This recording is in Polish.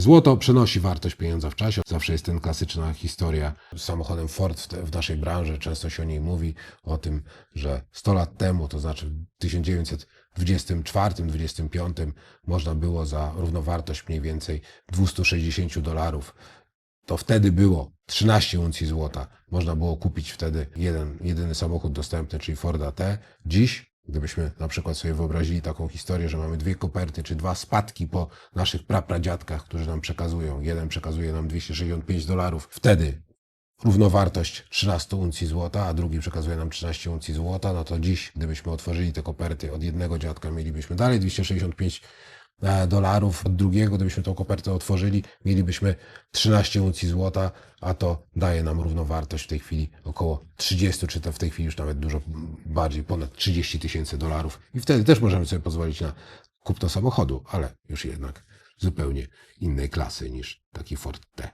Złoto przenosi wartość pieniądza w czasie. Zawsze jest ten klasyczna historia z samochodem Ford w, te, w naszej branży. Często się o niej mówi, o tym, że 100 lat temu, to znaczy w 1924-25 można było za równowartość mniej więcej 260 dolarów to wtedy było 13 uncji złota. Można było kupić wtedy jeden, jedyny samochód dostępny, czyli Forda T. Dziś, gdybyśmy na przykład sobie wyobrazili taką historię, że mamy dwie koperty, czy dwa spadki po naszych prapradziadkach, którzy nam przekazują. Jeden przekazuje nam 265 dolarów. Wtedy równowartość 13 uncji złota, a drugi przekazuje nam 13 uncji złota, no to dziś, gdybyśmy otworzyli te koperty od jednego dziadka, mielibyśmy dalej 265 e, dolarów, od drugiego, gdybyśmy tą kopertę otworzyli, mielibyśmy 13 uncji złota, a to daje nam równowartość w tej chwili około 30, czy to w tej chwili już nawet dużo bardziej, ponad 30 tysięcy dolarów. I wtedy też możemy sobie pozwolić na kupno samochodu, ale już jednak zupełnie innej klasy niż taki Ford T.